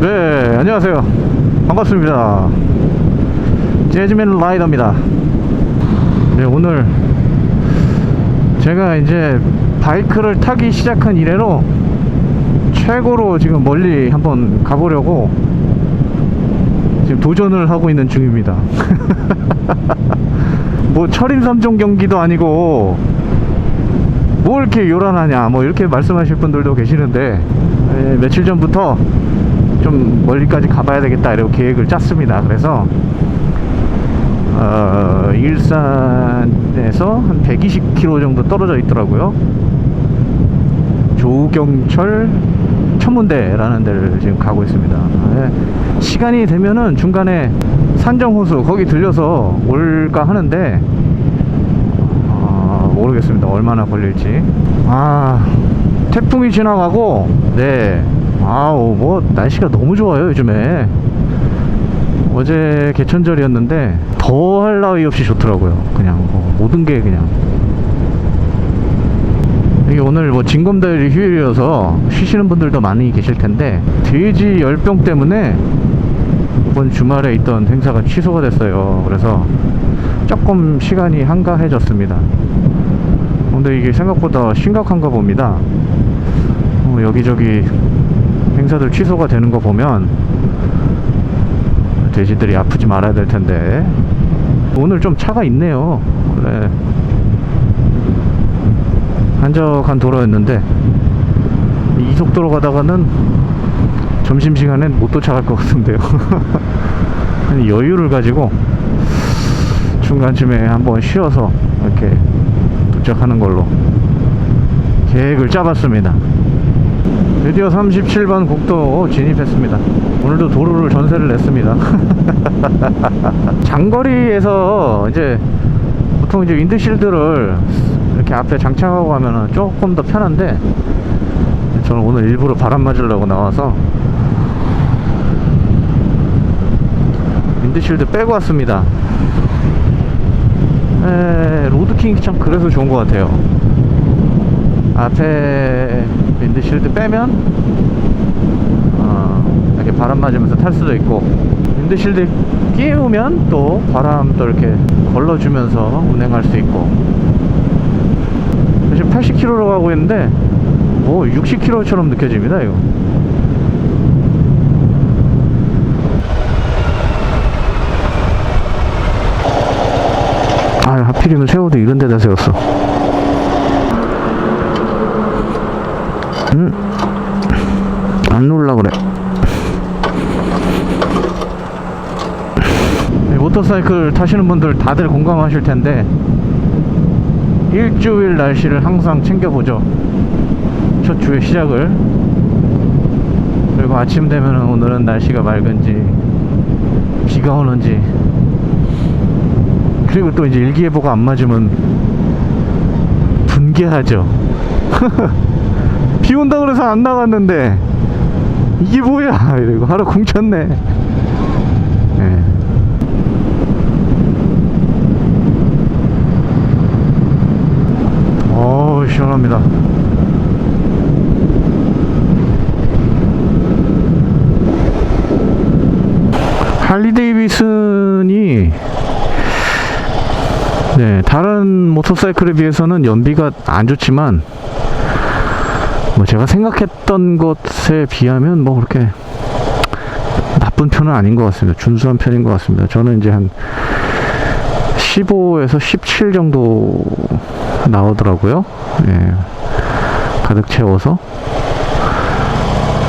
네, 안녕하세요. 반갑습니다. 재즈맨 라이더입니다. 네, 오늘 제가 이제 바이크를 타기 시작한 이래로 최고로 지금 멀리 한번 가보려고 지금 도전을 하고 있는 중입니다. 뭐 철인삼종 경기도 아니고 뭐 이렇게 요란하냐 뭐 이렇게 말씀하실 분들도 계시는데 예, 며칠 전부터 좀 멀리까지 가봐야 되겠다 이러고 계획을 짰습니다 그래서 어, 일산에서 한 120km 정도 떨어져 있더라고요 조경철 천문대라는 데를 지금 가고 있습니다 예, 시간이 되면은 중간에 산정호수 거기 들려서 올까 하는데 아, 모르겠습니다. 얼마나 걸릴지. 아, 태풍이 지나가고, 네. 아우, 뭐, 날씨가 너무 좋아요, 요즘에. 어제 개천절이었는데, 더 할 나위 없이 좋더라고요. 그냥, 뭐, 모든 게 그냥. 이게 오늘 뭐 징검다리 휴일이어서 쉬시는 분들도 많이 계실 텐데, 돼지 열병 때문에 이번 주말에 있던 행사가 취소가 됐어요. 그래서 조금 시간이 한가해졌습니다. 근데 이게 생각보다 심각한가 봅니다. 어, 여기저기 행사들 취소가 되는 거 보면 돼지들이 아프지 말아야 될 텐데 오늘 좀 차가 있네요. 원래 한적한 도로였는데 이 속도로 가다가는 점심시간엔 못 도착할 것 같은데요. 여유를 가지고 중간쯤에 한번 쉬어서 이렇게 도착하는 걸로 계획을 짜봤습니다. 드디어 37번 국도 진입했습니다. 오늘도 도로를 전세를 냈습니다. 장거리에서 이제 보통 이제 윈드실드를 이렇게 앞에 장착하고 가면은 조금 더 편한데 저는 오늘 일부러 바람 맞으려고 나와서 윈드실드 빼고 왔습니다. 에, 로드킹이 참 그래서 좋은 것 같아요. 앞에 윈드실드 빼면 어, 이렇게 바람 맞으면서 탈 수도 있고 윈드실드 끼우면 또 바람도 이렇게 걸러주면서 운행할 수 있고. 지금 80km로 가고 있는데 뭐 60km처럼 느껴집니다 이거. 아 하필이면 세워도 이런 데다 세웠어 음? 안 놀라 그래 이 모터사이클 타시는 분들 다들 공감하실 텐데 일주일 날씨를 항상 챙겨보죠 첫 주의 시작을 그리고 아침 되면 오늘은 날씨가 맑은지 비가 오는지 그리고 또 이제 일기예보가 안 맞으면 분개하죠. 비 온다 그래서 안 나갔는데 이게 뭐야? 이러고 하루 공쳤네. 예. 어우 시원합니다. 할리 데이비슨이 네, 다른 모터사이클에 비해서는 연비가 안 좋지만 뭐 제가 생각했던 것에 비하면 뭐 그렇게 나쁜 편은 아닌 것 같습니다. 준수한 편인 것 같습니다. 저는 이제 한 15에서 17 정도 나오더라고요. 예, 가득 채워서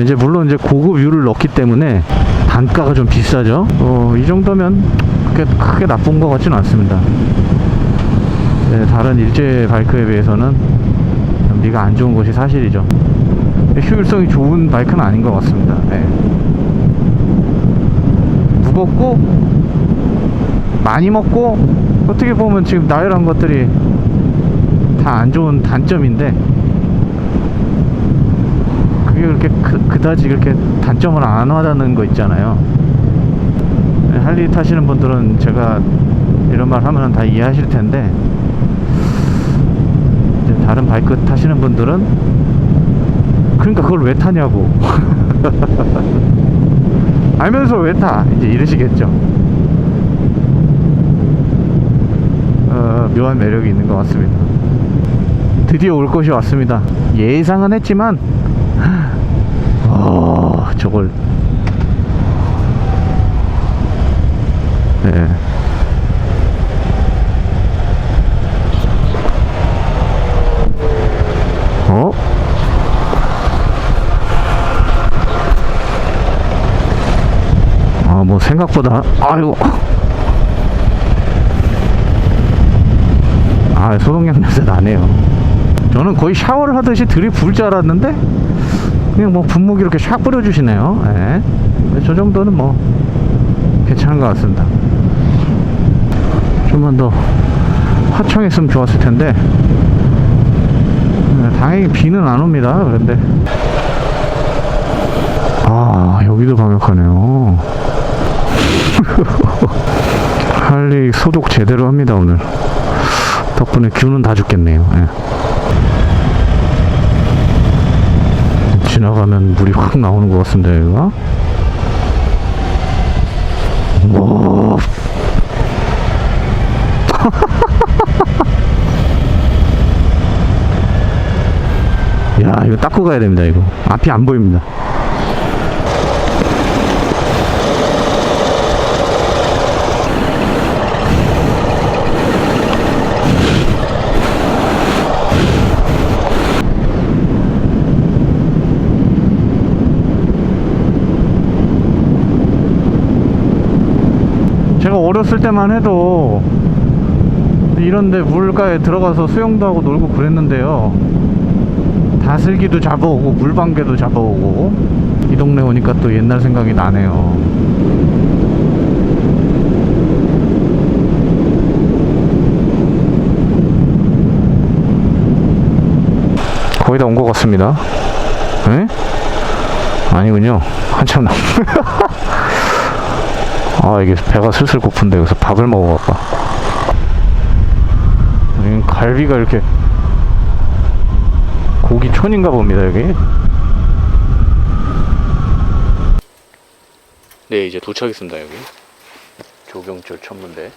이제 물론 이제 고급 유를 넣기 때문에 단가가 좀 비싸죠. 어, 이 정도면 크게, 크게 나쁜 것 같지는 않습니다. 네, 다른 일제 바이크에 비해서는 연비가 안 좋은 것이 사실이죠. 효율성이 좋은 바이크는 아닌 것 같습니다. 네. 무겁고 많이 먹고 어떻게 보면 지금 나열한 것들이 다 안 좋은 단점인데 그게 그렇게 그, 그다지 그렇게 단점을 안 와닿는 거 있잖아요. 네, 할리 타시는 분들은 제가 이런 말 하면 다 이해하실 텐데 다른 바이크 타시는 분들은 그러니까 그걸 왜 타냐고 알면서 왜 타? 이제 이러시겠죠. 어, 묘한 매력이 있는 것 같습니다. 드디어 올 것이 왔습니다. 예상은 했지만, 어, 저걸. 네. 생각보다, 아이고. 아, 소독약 냄새 나네요. 저는 거의 샤워를 하듯이 들이 불줄 알았는데, 그냥 뭐 분무기 이렇게 샥 뿌려주시네요. 예. 저 정도는 뭐, 괜찮은 것 같습니다. 좀만 더 화창했으면 좋았을 텐데, 네, 다행히 비는 안 옵니다. 그런데, 아, 여기도 강력하네요. 할리 소독 제대로 합니다, 오늘. 덕분에 균은 다 죽겠네요. 예. 지나가면 물이 확 나오는 것 같은데, 이거? 와. 야, 이거 닦고 가야 됩니다, 이거. 앞이 안 보입니다. 어렸을 때만 해도 이런데 물가에 들어가서 수영도 하고 놀고 그랬는데요. 다슬기도 잡아오고 물방개도 잡아오고 이 동네 오니까 또 옛날 생각이 나네요. 거의 다 온 것 같습니다. 에? 아니군요. 한참 남. 아 이게 배가 슬슬 고픈데 여기서 밥을 먹어볼까? 여기 갈비가 이렇게 고기 촌인가 봅니다 여기. 네 이제 도착했습니다 여기. 조경철 천문대.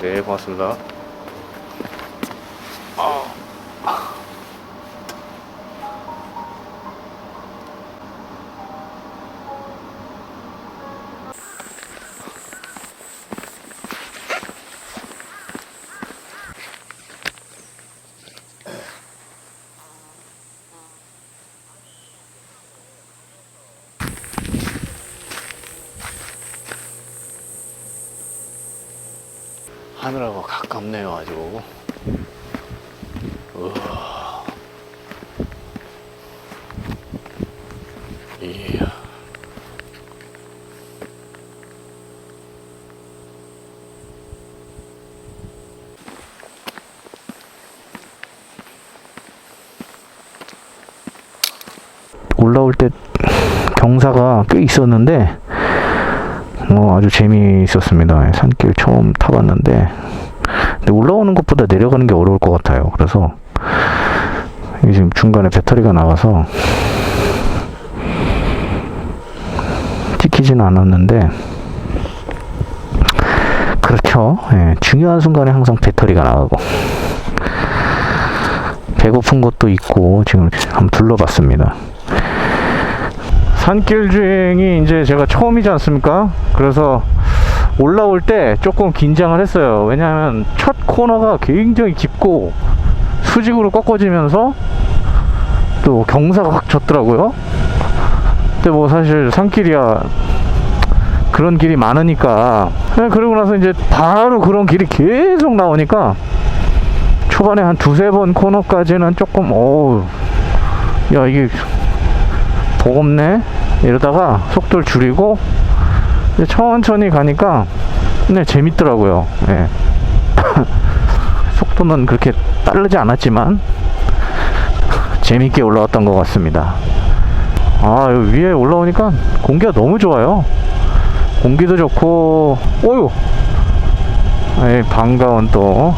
네 고맙습니다 하늘하고 가깝네요 아주. 이야 올라올 때 경사가 꽤 있었는데 어, 아주 재미있었습니다. 산길 처음 타봤는데 근데 올라오는 것보다 내려가는 게 어려울 것 같아요. 그래서 지금 중간에 배터리가 나가서 찍히지는 않았는데 그렇죠. 예, 중요한 순간에 항상 배터리가 나가고 배고픈 것도 있고 지금 한번 둘러봤습니다. 산길 주행이 이제 제가 처음이지 않습니까? 그래서 올라올 때 조금 긴장을 했어요. 왜냐하면 첫 코너가 굉장히 깊고 수직으로 꺾어지면서 또 경사가 확 졌더라고요. 근데 뭐 사실 산길이야 그런 길이 많으니까 네, 그러고 나서 이제 바로 그런 길이 계속 나오니까 초반에 한 두세 번 코너까지는 조금 어우 야 이게 버겁네 이러다가 속도를 줄이고 천천히 가니까 네 재밌더라고요. 예. 속도는 그렇게 빠르지 않았지만 재밌게 올라왔던 것 같습니다. 아 위에 올라오니까 공기가 너무 좋아요. 공기도 좋고 어유 예, 반가운 또.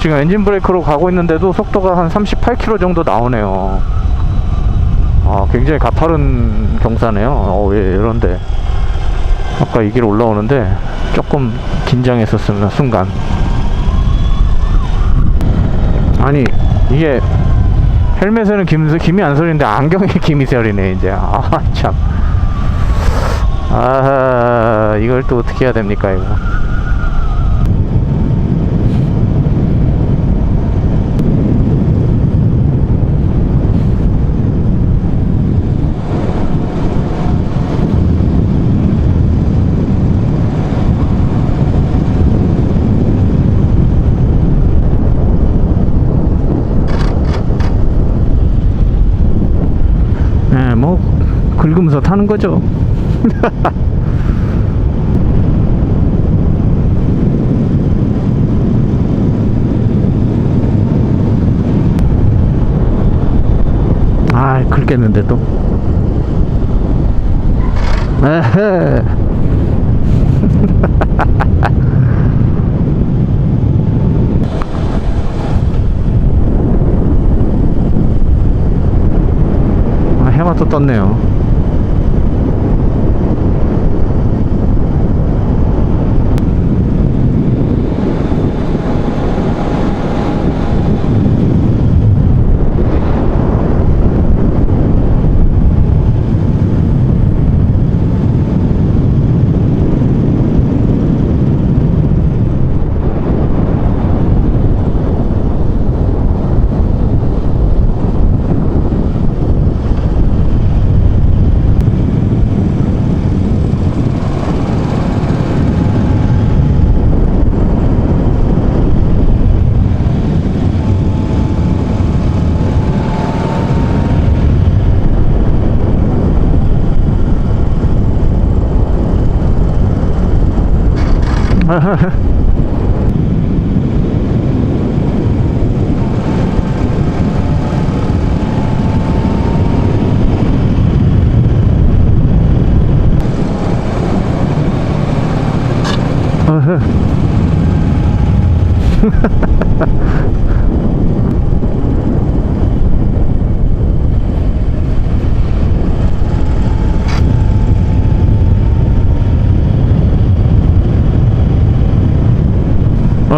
지금 엔진 브레이크로 가고 있는데도 속도가 한 38km 정도 나오네요. 아, 굉장히 가파른 경사네요. 어, 왜 이런데. 아까 이 길 올라오는데 조금 긴장했었습니다, 순간. 아니, 이게 헬멧에는 김, 김이 안 서리는데 안경에 김이 서리네, 이제. 아, 참. 아, 이걸 또 어떻게 해야 됩니까, 이거. 예, 뭐 긁으면서 타는 거죠. 아, 긁겠는데 또. 에헤. 아, 해마 또 떴네요. 어,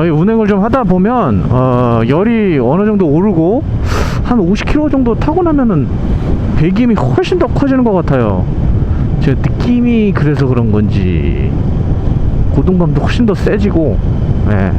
이 운행을 좀 하다 보면 어, 열이 어느 정도 오르고 한 50km 정도 타고 나면은 배기음이 훨씬 더 커지는 것 같아요. 제 느낌이 그래서 그런 건지 고동감도 훨씬 더 세지고 예.